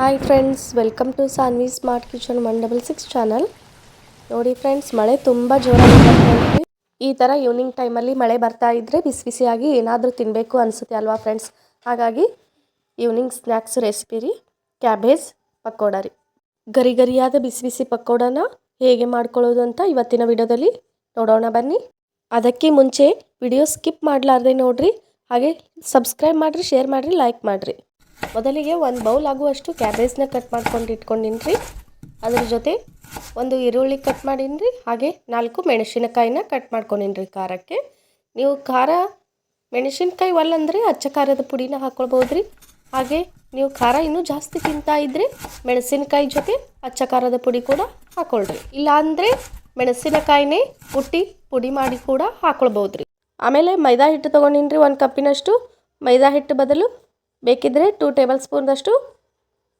Hi friends welcome to Sanvi smart kitchen one double six channel ನೋಡಿ friends ಮಳೆ ತುಂಬ ಜೋರಾಗಿ ಈ ಥರ ಈವ್ನಿಂಗ್ ಟೈಮಲ್ಲಿ ಮಳೆ ಬರ್ತಾ ಇದ್ದರೆ ಬಿಸಿ ಬಿಸಿಯಾಗಿ ಏನಾದರೂ ತಿನ್ನಬೇಕು ಅನಿಸುತ್ತೆ ಅಲ್ವಾ ಫ್ರೆಂಡ್ಸ್ ಹಾಗಾಗಿ ಈವ್ನಿಂಗ್ ಸ್ನ್ಯಾಕ್ಸ್ ರೆಸಿಪಿ ರೀ ಕ್ಯಾಬೇಜ್ ಪಕೋಡ ರೀ. ಗರಿ ಗರಿಯಾದ ಬಿಸಿ ಬಿಸಿ ಪಕೋಡನ ಹೇಗೆ ಮಾಡ್ಕೊಳ್ಳೋದು ಅಂತ ಇವತ್ತಿನ ವಿಡಿಯೋದಲ್ಲಿ ನೋಡೋಣ ಬನ್ನಿ. ಅದಕ್ಕೆ ಮುಂಚೆ ವಿಡಿಯೋ ಸ್ಕಿಪ್ ಮಾಡಲಾರ್ದೆ ನೋಡಿರಿ. ಹಾಗೆ ಸಬ್ಸ್ಕ್ರೈಬ್ ಮಾಡಿರಿ ಶೇರ್ ಮಾಡಿರಿ ಲೈಕ್ ಮಾಡಿರಿ. ಮೊದಲಿಗೆ ಒಂದು ಬೌಲ್ ಆಗುವಷ್ಟು ಕ್ಯಾಬೇಜ್ನ ಕಟ್ ಮಾಡ್ಕೊಂಡು ಇಟ್ಕೊಂಡಿನ್ರಿ. ಅದ್ರ ಜೊತೆ ಒಂದು ಈರುಳ್ಳಿ ಕಟ್ ಮಾಡಿನ್ರಿ, ಹಾಗೆ ನಾಲ್ಕು ಮೆಣಸಿನಕಾಯಿನ ಕಟ್ ಮಾಡ್ಕೊಂಡಿನ್ರಿ ಖಾರಕ್ಕೆ. ನೀವು ಖಾರ, ಮೆಣಸಿನ್ಕಾಯಿ ಒಲ್ಲಂದರೆ ಅಚ್ಚ ಖಾರದ ಪುಡಿನ ಹಾಕ್ಕೊಳ್ಬೋದು ರೀ ಹಾಗೆ ನೀವು ಖಾರ ಇನ್ನೂ ಜಾಸ್ತಿ ತಿಂತಾ ಇದ್ದರೆ ಮೆಣಸಿನಕಾಯಿ ಜೊತೆ ಅಚ್ಚ ಖಾರದ ಪುಡಿ ಕೂಡ ಹಾಕ್ಕೊಳ್ರಿ ಇಲ್ಲಾಂದರೆ ಮೆಣಸಿನಕಾಯಿನೇ ಹುಟ್ಟಿ ಪುಡಿ ಮಾಡಿ ಕೂಡ ಹಾಕ್ಕೊಳ್ಬೋದು ರೀ ಆಮೇಲೆ ಮೈದಾ ಹಿಟ್ಟು ತೊಗೊಂಡಿನಿ ರೀ ಒಂದು ಕಪ್ಪಿನಷ್ಟು. ಮೈದಾ ಹಿಟ್ಟು ಬದಲು ಬೇಕಿದ್ದರೆ ಟೂ ಟೇಬಲ್ ಸ್ಪೂನ್ದಷ್ಟು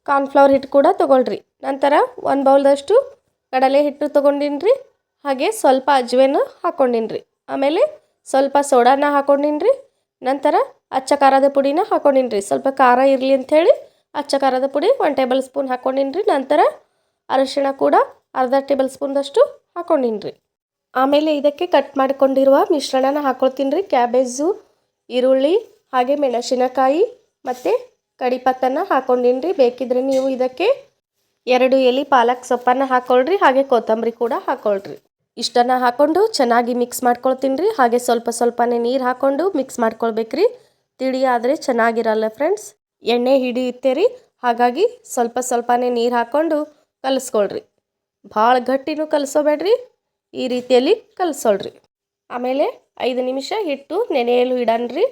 ಕಾರ್ನ್ಫ್ಲವರ್ ಹಿಟ್ಟು ಕೂಡ ತೊಗೊಳ್ರಿ. ನಂತರ ಒಂದು ಬೌಲ್ದಷ್ಟು ಕಡಲೆ ಹಿಟ್ಟು ತೊಗೊಂಡಿನ್ರಿ. ಹಾಗೆ ಸ್ವಲ್ಪ ಅಜ್ವೇನ ಹಾಕ್ಕೊಂಡಿನ್ರಿ ಆಮೇಲೆ ಸ್ವಲ್ಪ ಸೋಡಾನ ಹಾಕ್ಕೊಂಡಿನ್ರಿ ನಂತರ ಅಚ್ಚ ಖಾರದ ಪುಡಿನ ಹಾಕ್ಕೊಂಡಿನ್ರಿ ಸ್ವಲ್ಪ ಖಾರ ಇರಲಿ ಅಂಥೇಳಿ ಅಚ್ಚ ಖಾರದ ಪುಡಿ ಒನ್ ಟೇಬಲ್ ಸ್ಪೂನ್ ಹಾಕ್ಕೊಂಡಿನ್ರಿ ನಂತರ ಅರಿಶಿಣ ಕೂಡ ಅರ್ಧ ಟೇಬಲ್ ಸ್ಪೂನ್ದಷ್ಟು ಹಾಕ್ಕೊಂಡಿನ್ರಿ ಆಮೇಲೆ ಇದಕ್ಕೆ ಕಟ್ ಮಾಡ್ಕೊಂಡಿರುವ ಮಿಶ್ರಣನ ಹಾಕ್ಕೊಳ್ತೀನಿ ರೀ ಕ್ಯಾಬೇಜು, ಈರುಳ್ಳಿ, ಹಾಗೆ ಮೆಣಸಿನಕಾಯಿ ಮತ್ತು ಕಡಿಪತ್ತನ ಹಾಕ್ಕೊಂಡಿನಿ ರೀ ಬೇಕಿದ್ರೆ ನೀವು ಇದಕ್ಕೆ ಎರಡು ಎಲೆ ಪಾಲಕ್ ಸೊಪ್ಪನ್ನು ಹಾಕ್ಕೊಳ್ರಿ ಹಾಗೆ ಕೊತ್ತಂಬರಿ ಕೂಡ ಹಾಕ್ಕೊಳ್ರಿ ಇಷ್ಟನ್ನು ಹಾಕ್ಕೊಂಡು ಚೆನ್ನಾಗಿ ಮಿಕ್ಸ್ ಮಾಡ್ಕೊಳ್ತೀನಿ ರೀ ಹಾಗೆ ಸ್ವಲ್ಪ ಸ್ವಲ್ಪನೇ ನೀರು ಹಾಕ್ಕೊಂಡು ಮಿಕ್ಸ್ ಮಾಡ್ಕೊಳ್ಬೇಕ್ರಿ. ತಿಳಿ ಆದರೆ ಚೆನ್ನಾಗಿರಲ್ಲ ಫ್ರೆಂಡ್ಸ್ ಎಣ್ಣೆ ಹಿಡಿಯುತ್ತೆ ರೀ ಹಾಗಾಗಿ ಸ್ವಲ್ಪ ಸ್ವಲ್ಪನೇ ನೀರು ಹಾಕ್ಕೊಂಡು ಕಲಿಸ್ಕೊಳ್ರಿ. ಭಾಳ ಗಟ್ಟಿನೂ ಕಲಿಸೋಬೇಡ್ರಿ ಈ ರೀತಿಯಲ್ಲಿ ಕಲಿಸೋಳ್ರಿ ಆಮೇಲೆ ಐದು ನಿಮಿಷ ಹಿಟ್ಟು ನೆನೆಯಲು ಇಡನ್ರಿ.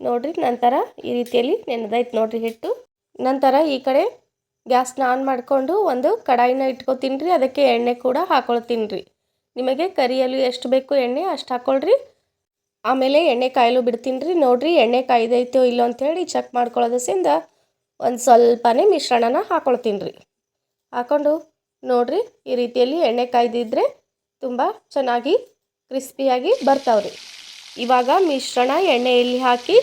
ನೋಡಿರಿ, ನಂತರ ಈ ರೀತಿಯಲ್ಲಿ ನೆನೆದೈತೆ ನೋಡಿರಿ ಹಿಟ್ಟು. ನಂತರ ಈ ಕಡೆ ಗ್ಯಾಸ್ನ ಆನ್ ಮಾಡಿಕೊಂಡು ಒಂದು ಕಡಾಯಿನ ಇಟ್ಕೊತೀನಿ ಅದಕ್ಕೆ ಎಣ್ಣೆ ಕೂಡ ಹಾಕೊಳ್ತೀನಿ ನಿಮಗೆ ಕರಿಯಲು ಎಷ್ಟು ಬೇಕು ಎಣ್ಣೆ ಅಷ್ಟು ಹಾಕ್ಕೊಳ್ರಿ ಆಮೇಲೆ ಎಣ್ಣೆ ಕಾಯಲು ಬಿಡ್ತೀನಿ ರೀ ನೋಡಿರಿ, ಎಣ್ಣೆ ಕಾಯ್ದೈತೋ ಇಲ್ಲೋ ಅಂಥೇಳಿ ಚೆಕ್ ಮಾಡ್ಕೊಳ್ಳೋದ್ರಿಂದ ಒಂದು ಸ್ವಲ್ಪನೇ ಮಿಶ್ರಣನ ಹಾಕೊಳ್ತೀನಿ ರೀ ಹಾಕ್ಕೊಂಡು ನೋಡಿರಿ, ಈ ರೀತಿಯಲ್ಲಿ ಎಣ್ಣೆ ಕಾಯ್ದಿದ್ರೆ ತುಂಬ ಚೆನ್ನಾಗಿ ಕ್ರಿಸ್ಪಿಯಾಗಿ ಬರ್ತಾವ್ರಿ. ಇವಾಗ ಮಿಶ್ರಣ ಎಣ್ಣೆಯಲ್ಲಿ ಹಾಕಿ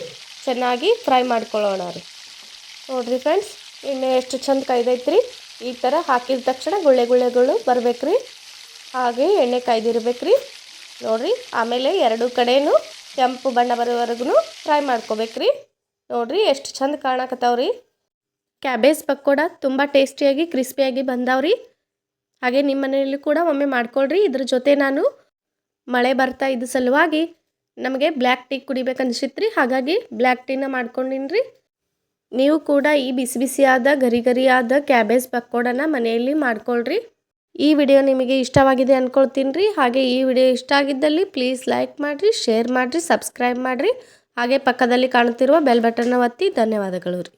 ಚೆನ್ನಾಗಿ ಫ್ರೈ ಮಾಡ್ಕೊಳ್ಳೋಣ ರೀ. ನೋಡಿರಿ ಫ್ರೆಂಡ್ಸ್, ಎಣ್ಣೆ ಎಷ್ಟು ಚಂದ ಕಾಯ್ದೈತ್ರಿ. ಈ ಥರ ಹಾಕಿದ ತಕ್ಷಣ ಗುಳ್ಳೆ ಗುಳ್ಳೆಗಳು ಬರ್ಬೇಕು ರೀ ಹಾಗೆ ಎಣ್ಣೆ ಕಾಯ್ದಿರ್ಬೇಕು ರೀ ನೋಡಿರಿ, ಆಮೇಲೆ ಎರಡು ಕಡೆಯೂ ಕೆಂಪು ಬಣ್ಣ ಬರೋವರೆಗೂ ಫ್ರೈ ಮಾಡ್ಕೋಬೇಕು ರೀ ನೋಡಿರಿ, ಎಷ್ಟು ಚಂದ ಕಾಣಕತ್ತಾವ್ರಿ ಕ್ಯಾಬೇಜ್ ಪಕೋಡ ತುಂಬ ಟೇಸ್ಟಿಯಾಗಿ, ಕ್ರಿಸ್ಪಿಯಾಗಿ ಬಂದಾವ್ರಿ ಹಾಗೆ ನಿಮ್ಮ ಮನೆಯಲ್ಲಿ ಕೂಡ ಒಮ್ಮೆ ಮಾಡ್ಕೊಳ್ರಿ. ಇದ್ರ ಜೊತೆ ನಾನು ಮಳೆ ಬರ್ತಾ ಇದ್ದ ಸಲುವಾಗಿ ನಮಗೆ ಬ್ಲ್ಯಾಕ್ ಟೀ ಕುಡಿಬೇಕನ್ಸಿತ್ತು ರೀ ಹಾಗಾಗಿ ಬ್ಲ್ಯಾಕ್ ಟೀನ ಮಾಡ್ಕೊಂಡಿನ್ರಿ. ನೀವು ಕೂಡ ಈ ಬಿಸಿ ಬಿಸಿಯಾದ, ಗರಿ ಗರಿಯಾದ ಕ್ಯಾಬೇಜ್ ಪಕೋಡನ ಮನೆಯಲ್ಲಿ ಮಾಡ್ಕೊಳ್ರಿ. ಈ ವಿಡಿಯೋ ನಿಮಗೆ ಇಷ್ಟವಾಗಿದೆ ಅಂದ್ಕೊಳ್ತೀನಿ ಹಾಗೆ ಈ ವಿಡಿಯೋ ಇಷ್ಟ ಆಗಿದ್ದಲ್ಲಿ ಪ್ಲೀಸ್ ಲೈಕ್ ಮಾಡಿರಿ ಶೇರ್ ಮಾಡಿರಿ ಸಬ್ಸ್ಕ್ರೈಬ್ ಮಾಡಿರಿ. ಹಾಗೆ ಪಕ್ಕದಲ್ಲಿ ಕಾಣುತ್ತಿರುವ ಬೆಲ್ ಬಟನ್ನ ಒತ್ತಿ ಧನ್ಯವಾದಗಳು ರೀ.